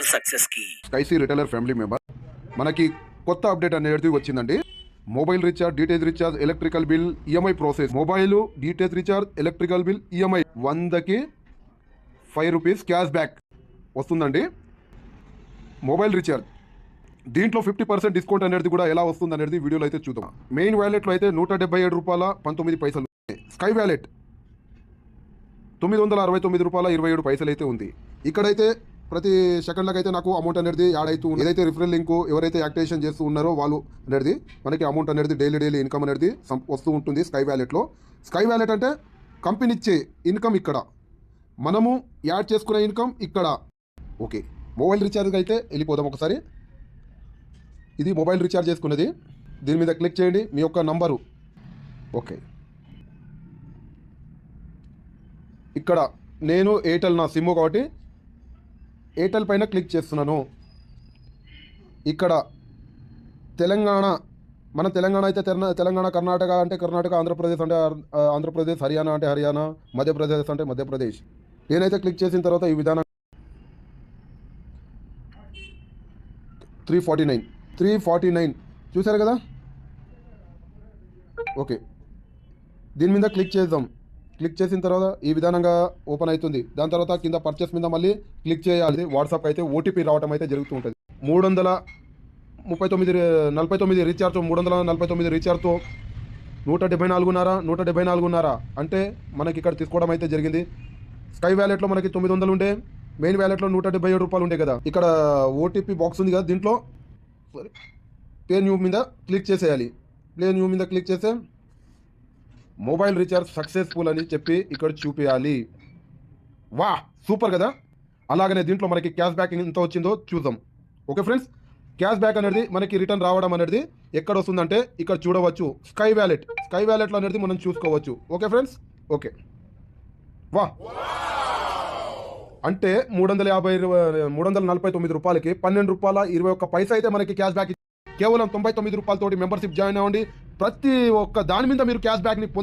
Your సక్సెస్కి. స్కైసీ retailer family member. మనకి కొత్త అప్డేట్ అనేది వచ్చిందండి. Mobile recharge details recharge electrical bill EMI process. Mobile details recharge electrical bill EMI వందకి ఫైవ్ రూపీస్ క్యాష్ బ్యాక్ వస్తుందండి. Mobile recharge. దీంట్లో ఫిఫ్టీ పర్సెంట్ డిస్కౌంట్ అనేది కూడా ఎలా వస్తుంది అనేది వీడియోలో అయితే చూద్దాం. మెయిన్ వ్యాలెట్లో అయితే నూట డెబ్బై ఏడు రూపాయల పంతొమ్మిది పైసలు స్కై వ్యాలెట్ తొమ్మిది వందల అరవై తొమ్మిది రూపాయల ఇరవై ఏడు పైసలు అయితే ఉంది. ఇక్కడైతే ప్రతి సెకండ్లకు అయితే నాకు అమౌంట్ అనేది యాడ్ అవుతూ ఏదైతే రిఫరల్ లింక్ ఎవరైతే యాక్టివేషన్ చేస్తూ ఉన్నారో వాళ్ళు అనేది మనకి అమౌంట్ అనేది డైలీ డైలీ ఇన్కమ్ అనేది వస్తూ ఉంటుంది స్కై వ్యాలెట్లో స్కై వ్యాలెట్ అంటే కంపెనీ ఇచ్చే ఇన్కమ్ ఇక్కడ. మనము యాడ్ చేసుకునే ఇన్కమ్ ఇక్కడ. ఓకే మొబైల్ రీఛార్జ్కి అయితే వెళ్ళిపోదాం ఒకసారి. ఇది మొబైల్ రీఛార్జ్ చేసుకున్నది. దీని మీద క్లిక్ చేయండి మీ యొక్క నంబరు ఓకే ఇక్కడ నేను ఎయిర్టెల్ నా సిమ్ కాబట్టి ఎయిర్టెల్ పైన క్లిక్ చేస్తున్నాను. ఇక్కడ తెలంగాణ మన తెలంగాణ అయితే తెలంగాణ తెలంగాణ కర్ణాటక అంటే కర్ణాటక ఆంధ్రప్రదేశ్ అంటే ఆంధ్రప్రదేశ్ హర్యానా అంటే హర్యానా మధ్యప్రదేశ్ అంటే మధ్యప్రదేశ్. నేనైతే క్లిక్ చేసిన తర్వాత ఈ విధానం three forty nine three forty nine చూసారు కదా? ఓకే. దీని మీద క్లిక్ చేద్దాం. క్లిక్ చేసిన తర్వాత ఈ విధానంగా ఓపెన్ అవుతుంది. దాని తర్వాత కింద పర్చేస్ మీద మళ్ళీ క్లిక్ చేయాలి. వాట్సాప్ అయితే ఓటీపీ రావడం అయితే జరుగుతూ ఉంటుంది. మూడు వందల ముప్పై తొమ్మిది నలభై తొమ్మిది రీఛార్జ్ మూడు వందల నలభై తొమ్మిది రీఛార్జ్తో నూట డెబ్బై నాలుగున్నర నూట డెబ్బై నాలుగున్నర అంటే మనకి ఇక్కడ తీసుకోవడం అయితే జరిగింది. స్కై వ్యాలెట్లో మనకి తొమ్మిది వందలు ఉండే మెయిన్ వ్యాలెట్లో నూట డెబ్బై ఏడు రూపాయలు ఉండే కదా. ఇక్కడ ఓటీపీ బాక్స్ ఉంది కదా దీంట్లో సారీ పే న్యూ మీద క్లిక్ చేసేయాలి. ప్లే న్యూ మీద క్లిక్ చేస్తే మొబైల్ రీఛార్జ్ సక్సెస్ఫుల్ అని చెప్పి ఇక్కడ చూపించాలి వా సూపర్ కదా? అలాగనే దీంట్లో మనకి క్యాష్ బ్యాక్ ఎంత వచ్చిందో చూద్దాం. Okay friends? క్యాష్ బ్యాక్ అనేది మనకి రిటర్న్ రావడం అనేది ఎక్కడ వస్తుందంటే ఇక్కడ చూడవచ్చు. Sky wallet. స్కై వ్యాలెట్లో అనేది మనం చూసుకోవచ్చు. Okay friends? ఓకే. వా. అంటే మూడు వందల యాభై మూడు వందల నలభై తొమ్మిది రూపాయలకి పన్నెండు రూపాయల ఇరవై ఒక్క పైసా అయితే మనకి క్యాష్ బ్యాక్ కేవలం తొంభై తొమ్మిది రూపాయలతోటి మెంబర్షిప్ జాయిన్ అవ్వండి. ప్రతి ఒక్క దాని మీద మీరు క్యాష్ బ్యాక్ని